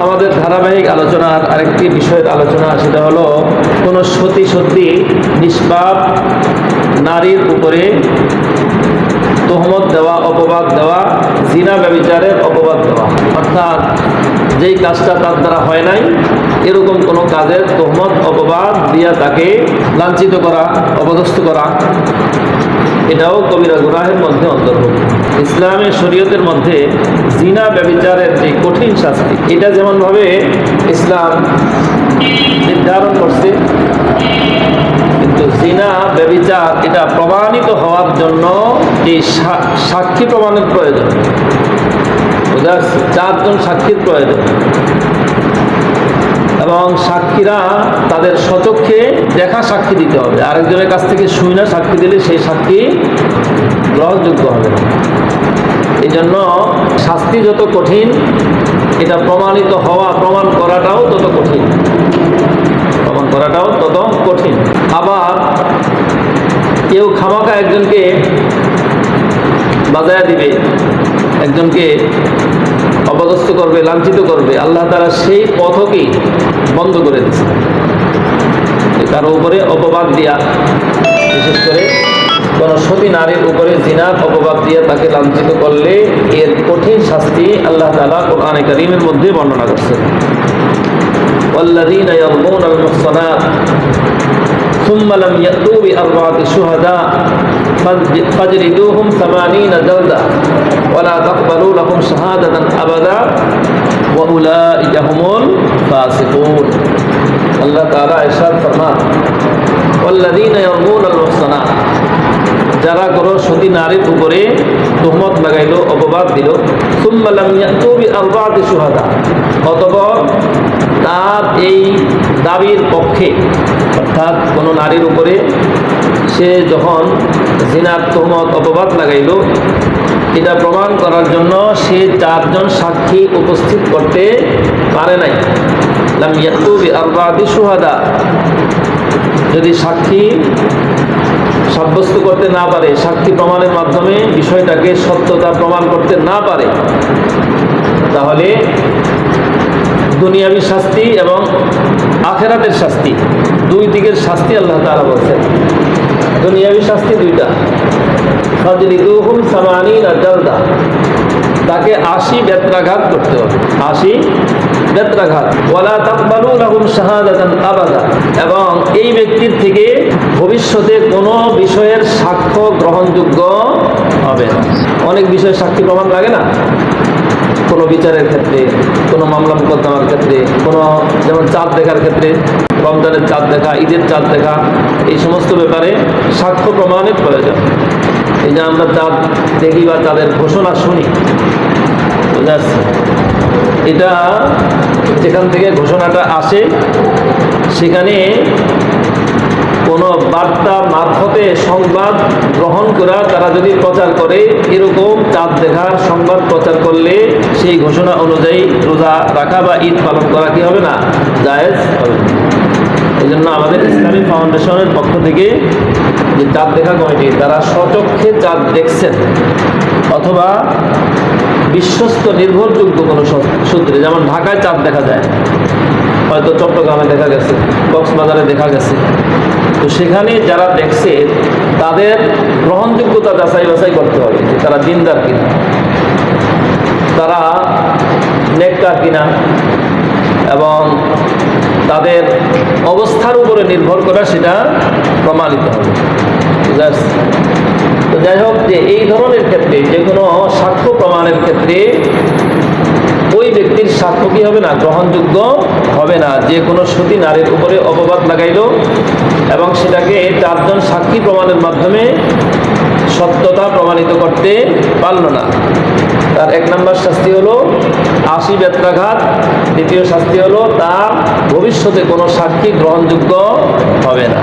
আমাদের ধারাবাহিক আলোচনার আরেকটি বিষয়ের আলোচনা সেটা হলো কোনো সতী সত্যি নিষ্পাপ নারীর উপরে তোহমত দেওয়া, অপবাদ দেওয়া, জিনা ব্যবিচারের অপবাদ দেওয়া। অর্থাৎ যেই কাজটা তার দ্বারা হয় নাই, এরকম কোনো কাজের তোহমত, অপবাদ দিয়া তাকে লাঞ্ছিত করা, অপদস্থ করা, এটাও কবিরা গুনাহের মধ্যে অন্তর্ভুক্ত। ইসলামের শরীয়তের মধ্যে জিনা ব্যবিচারের যে কঠিন শাস্তি, এটা যেমনভাবে ইসলাম নির্ধারণ করছে কিন্তু জিনা, ব্যবিচার, এটা প্রমাণিত হওয়ার জন্য এই সাক্ষী প্রমাণের প্রয়োজন। চারজন সাক্ষীর প্রয়োজন। এবং সাক্ষীরা তাদের সচক্ষে দেখা সাক্ষী দিতে হবে। আরেকজনের কাছ থেকে শুই না সাক্ষী দিলে সেই সাক্ষী গ্রহণযোগ্য হবে এই জন্য শাস্তি যত কঠিন, এটা প্রমাণিত হওয়া, প্রমাণ করাটাও তত কঠিন। করাটাও তত কঠিন। আবার কেউ খামাকা একজনকে বাজায়া দিবে, একজনকে অপদস্থ করবে, লাঞ্ছিত করবে, আল্লাহ তারা সেই পথকেই বন্ধ করে দিচ্ছে কারও উপরে অপবাদ দিয়া, বিশেষ করে কোনো সতী নারীর উপরে জিনার অপবাদ দিয়ে তাকে লাঞ্ছিত করলে এর কঠিন শাস্তি আল্লাহ তালা কোরআনে করিমের মধ্যে বর্ণনা করছে। والذين يرمون المحصنات ثم لم يأتوا بأربعة شهداء فاج- فاجلدوهم ثمانين جلدة ولا تقبلوا لهم شهادة أبدا وأولئك هم الفاسقون الله تعالى إرشاد فرمان والذين يرمون المحصنات যারা কোনো সতী নারীর উপরে তোহমত লাগাইলো অপবাদ দিল সুম্মালাম ইয়াতুবি আরবাতি সুহাদা অতঃপর তার এই দাবির পক্ষে, অর্থাৎ কোনো নারীর উপরে সে যখন জিনার তোহমত অপবাদ লাগাইল, এটা প্রমাণ করার জন্য সে চারজন সাক্ষী উপস্থিত করতে পারে নাই। সুহাদা যদি সাক্ষী সাব্যস্ত করতে না পারে, সাক্ষী প্রমাণের মাধ্যমে বিষয়টাকে সত্যতা প্রমাণ করতে না পারে, তাহলে দুনিয়াবী শাস্তি এবং আখেরাতের শাস্তি। দুই দিকের শাস্তি আল্লাহ তাআলা বলছেন। দুনিয়াবী শাস্তি দুইটা। জালদা। তাকে আশি বেত্রাঘাত করতে হবে। আশি বেত্রাঘাত ওয়ালা তাকবালু লাহুম শাহাদাতান এবং এই ব্যক্তির থেকে ভবিষ্যতে কোনো বিষয়ের সাক্ষ্য গ্রহণযোগ্য হবে। অনেক বিষয়ে সাক্ষী প্রমাণ লাগে না? কোনো বিচারের ক্ষেত্রে, কোনো মামলা মোকদ্দমার ক্ষেত্রে, কোনো যেমন চাঁদ দেখার ক্ষেত্রে রমজানের চাঁদ দেখা, ঈদের চাঁদ দেখা, এই সমস্ত ব্যাপারে সাক্ষ্য প্রমাণের প্রয়োজন। এই যে আমরা চাঁদ দেখি বা চাঁদের ঘোষণা শুনি এটা যেখান থেকে ঘোষণাটা আসে, সেখানে কোনো বার্তা মারফতে সংবাদ গ্রহণ করা, তারা যদি প্রচার করে, এরকম চাঁদ দেখার সংবাদ প্রচার করলে সেই ঘোষণা অনুযায়ী রোজা রাখা বা ঈদ পালন করা কি হবে না জায়েজ হবে। এই জন্য আমাদের ইসলামী ফাউন্ডেশনের পক্ষ থেকে যে চাঁদ দেখা কমিটি, তারা সচক্ষে চাঁদ দেখছেন অথবা বিশ্বস্ত নির্ভরযোগ্য কোনো সূত্রে, যেমন ঢাকায় চাঁদ দেখা যায়, হয়তো চট্টগ্রামে দেখা গেছে, কক্সবাজারে দেখা গেছে তো সেখানে যারা দেখছে, তাদের গ্রহণযোগ্যতা যাচাই বাছাই করতে হবে যে তারা দিনদার কিনা। তারা নেককার কিনা এবং তাদের অবস্থার উপরে নির্ভর করা সেটা প্রমাণিত হবে। তো যাই হোক যে এই ধরনের ক্ষেত্রে, যে কোনো সাক্ষ্য প্রমাণের ক্ষেত্রে কি হবে না, গ্রহণযোগ্য হবে না। যে কোনো সতী নারীর উপরে অপবাদ লাগাইল এবং সেটাকে চারজন সাক্ষী প্রমাণের মাধ্যমে সত্যতা প্রমাণিত করতে পারল না। তার এক নম্বর শাস্তি হলো আশি বেত্রাঘাত দ্বিতীয় শাস্তি হলো তার ভবিষ্যতে কোনো সাক্ষী গ্রহণযোগ্য হবে না।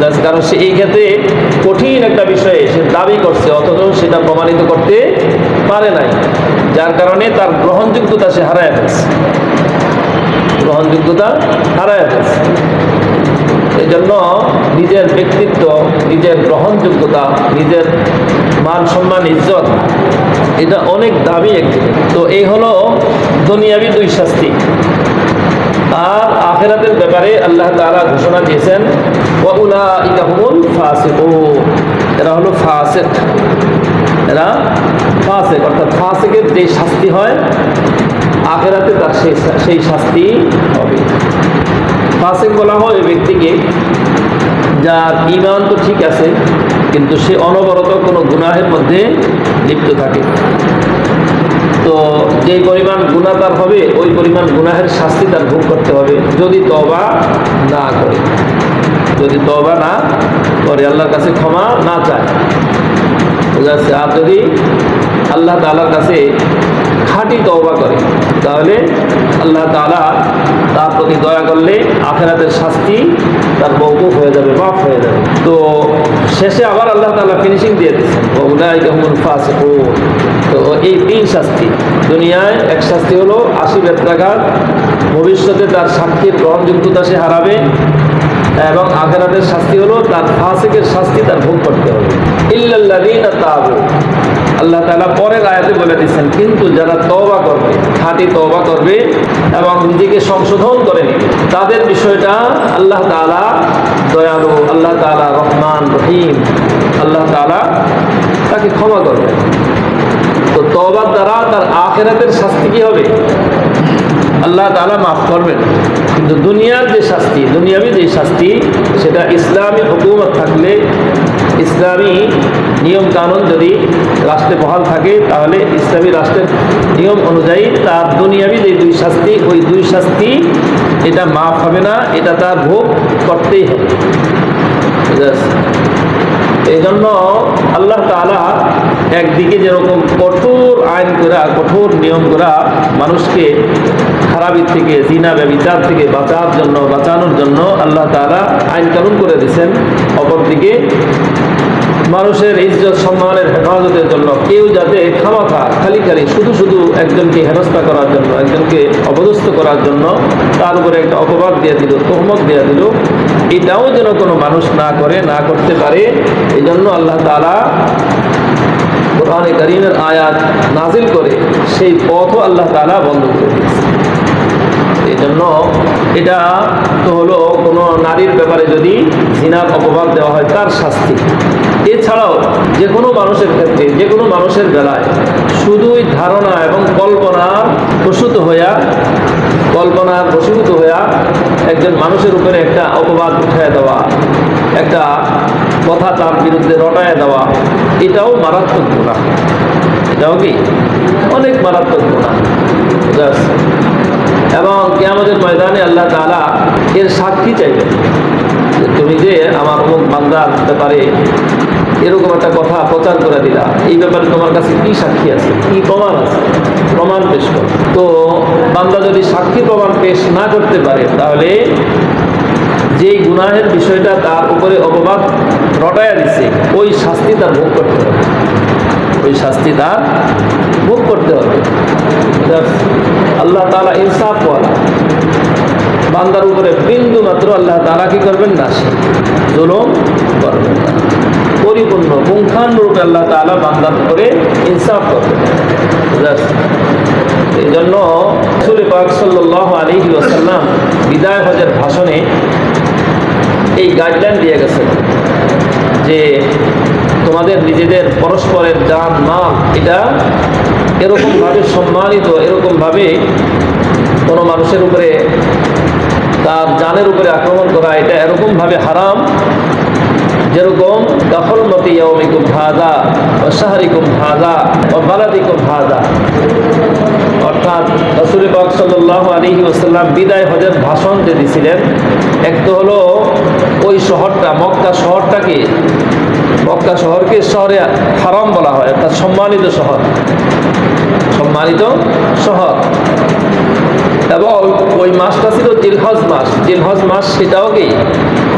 যার কারণ সে এই ক্ষেত্রে কঠিন একটা বিষয়ে সে দাবি করছে, অথচ সেটা প্রমাণিত করতে পারে নাই। যার কারণে তার গ্রহণযোগ্যতা সে হারায় ফেলছে। গ্রহণযোগ্যতা হারায় ফেলছে। এই জন্য নিজের ব্যক্তিত্ব, নিজের গ্রহণযোগ্যতা, নিজের মান সম্মান, ইজ্জত, এটা অনেক দামি একটি। তো এই হলো দুনিয়াবি দুই শাস্তি। আর আখেরাতের ব্যাপারে আল্লাহ তাআলা ঘোষণা দিয়েছেন ওয়াউলা ইকাহুমুল ফাসিকুন। এরা হলো ফাসিক। এরা ফাসিক, অর্থাৎ ফাসিকের যে শাস্তি হয়, আখেরাতে তার সেই সেই শাস্তি হবে। ফাসিক বলা হয় ওই ব্যক্তিকে যার ইমান তো ঠিক আছে, কিন্তু সে অনবরত কোনো গুনাহের মধ্যে লিপ্ত থাকে। তো যেই পরিমাণ গুণা তার হবে, ওই পরিমাণ গুনাহের শাস্তি তার ভোগ করতে হবে। যদি তবা না করে। যদি তবা না করে, আল্লাহর কাছে ক্ষমা না চায়। বুঝা আর যদি আল্লাহ তালার কাছে খাঁটি তওবা করে। তাহলে আল্লাহ তালা তার প্রতি দয়া করলে আখেরাতের শাস্তি তার মৌকুফ হয়ে যাবে, মাফ হয়ে যাবে। তো শেষে আবার আল্লাহ তালা ফিনিশিং দিয়ে দিচ্ছেন তো এই তিন শাস্তি, দুনিয়ায় এক শাস্তি হলো আশি বেত্রাঘাত ভবিষ্যতে তার সাক্ষীর গ্রহণযোগ্যতা সে হারাবে, এবং আখেরাতের শাস্তি হলো তার ফাসিকের শাস্তি তার ভোগ করতে হবে। ইল্লাল্লাযীনা তাবু আল্লাহ তালা পরের আয়াতে বলে দিচ্ছেন, কিন্তু যারা তওবা করবে, খাঁটি তওবা করবে এবং নিজেকে সংশোধন করে তাদের বিষয়টা আল্লাহ তাআলা দয়ালু, আল্লাহ তাআলা রহমান, রহিম, আল্লাহ তাআলা তাকে ক্ষমা করবে তো তওবার দ্বারা তার আখেরাতের শাস্তি কি হবে? আল্লাহ তালা মাফ করবেন। কিন্তু দুনিয়ার যে শাস্তি, দুনিয়াবি যে শাস্তি, সেটা ইসলামী হুকুমত থাকলে ইসলামী নিয়ম কানুন যদি রাষ্ট্রে বহাল থাকে, তাহলে ইসলামী রাষ্ট্রের নিয়ম অনুযায়ী তার দুনিয়াবি যে দুই শাস্তি, ওই দুই শাস্তি এটা মাফ হবে না, এটা তার ভোগ করতেই হবে। এই জন্য আল্লাহ তালা একদিকে যেরকম কঠোর আইন করা কঠোর নিয়ম করা মানুষকে খারাপের থেকে, জিনা ব্যবিচার থেকে বাঁচার জন্য, বাঁচানোর জন্য আল্লাহ তালা আইন কানুন করে দিয়েছেন। অপরদিকে মানুষের ইজ্জত সম্মানের হেফাজতের জন্য কেউ যাতে খামাখা খালি খালি শুধু শুধু একজনকে হেনস্থা করার জন্য, একজনকে অপদস্থ করার জন্য তার উপরে একটা অপবাদ দিয়ে দিল, তহমত দিয়ে দিল, এটাও যেন কোনো মানুষ না করে, না করতে পারে এই জন্য আল্লাহ তালা কোরআনে করিমের আয়াত নাজিল করে, সেই পথও আল্লাহ তালা বন্ধ করে দিয়েছে। জন্য এটা তো হলো কোনো নারীর ব্যাপারে যদি জিনার অপবাদ দেওয়া হয় তার শাস্তি। এছাড়াও যে কোনো মানুষের ক্ষেত্রে যে কোনো মানুষের বেলায় শুধুই ধারণা এবং কল্পনা প্রসূত হইয়া, কল্পনা প্রসূত হইয়া একজন মানুষের উপরে একটা অপবাদ উঠায় দেওয়া, একটা কথা তার বিরুদ্ধে রটায় দেওয়া, এটাও মারাত্মক গুণা। এটাও কি? অনেক মারাত্মক গুণা? এবং কেয়ামতের ময়দানে আল্লাহ তাআলা এর সাক্ষী চাইবেন তুমি যে আমার অমুক বান্দার ব্যাপারে এরকম একটা কথা প্রচার করে দিলা, এই ব্যাপারে তোমার কাছে কি সাক্ষী আছে? কি প্রমাণ আছে? প্রমাণ পেশ করো। তো বান্দা যদি সাক্ষী প্রমাণ পেশ না করতে পারে, তাহলে যেই গুনাহের বিষয়টা তার উপরে অপবাদ রটায়া দিছে, ওই শাস্তি তার ভোগ করতে হবে। ওই শাস্তি তার ভোগ করতে হবে। আল্লাহ তালা ইনসাফ ওয়ালা। বান্দার উপরে বিন্দু মাত্র আল্লাহ তালা কি করবেন? না সে জুলুম করবেন। না পরিপূর্ণ পুঙ্খানুরূপে আল্লাহ তালা বান্দার উপরে ইনসাফ করবেন। এই জন্য রসুল পাক সাল্লাহ আলী ওসাল্লাম বিদায় হজের ভাষণে এই গাইডলাইন দিয়ে গেছে যে তোমাদের নিজেদের পরস্পরের যান মাল এটা এরকমভাবে সম্মানিত, এরকমভাবে কোনো মানুষের উপরে তার জানের উপরে আক্রমণ করা, এটা এরকমভাবে হারাম। যেরকম দখল মতি ইয়মিকুম ভাজা ও শাহরিকুম ভাজা ও ভাজা অর্থাৎ রসুল পাক সাল্লাহ আলী ওসাল্লাম বিদায় হজের ভাষণ যে দিছিলেন, এক তো হলো ওই শহরটা, মক্কা শহরটাকে, মক্কা শহরকে শহরে হারাম বলা হয়, অর্থাৎ সম্মানিত শহর। সম্মানিত শহর। এবং ওই মাসটা ছিল জিলহজ মাস। জিলহজ মাস সেটাও কি?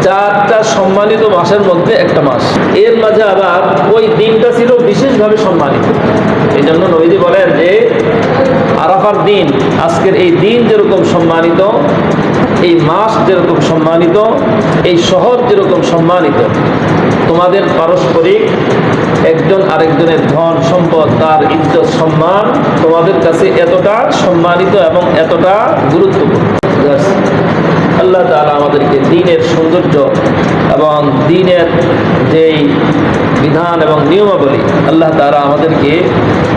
চারটা সম্মানিত মাসের মধ্যে একটা মাস। এর মাঝে আবার ওই দিনটা ছিল বিশেষভাবে সম্মানিত। এই জন্য নবীজি বলেন যে আরাফার দিন, আজকের এই দিন যেরকম সম্মানিত, এই মাস যেরকম সম্মানিত, এই শহর যেরকম সম্মানিত, তোমাদের পারস্পরিক একজন আরেকজনের ধন, সম্পদ, তার ইজ্জত, সম্মান তোমাদের কাছে এতটা সম্মানিত এবং এতটা গুরুত্বপূর্ণ। আল্লাহ তাআলা আমাদেরকে দিনের সৌন্দর্য এবং দিনের যেই বিধান এবং নিয়মাবলী আল্লাহ তারা আমাদেরকে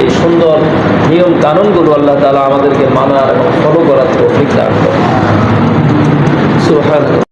এই সুন্দর নিয়ম কানুনগুলো আল্লাহ তালা আমাদেরকে মানার এবং ফলো করার সুবহানাল্লাহ।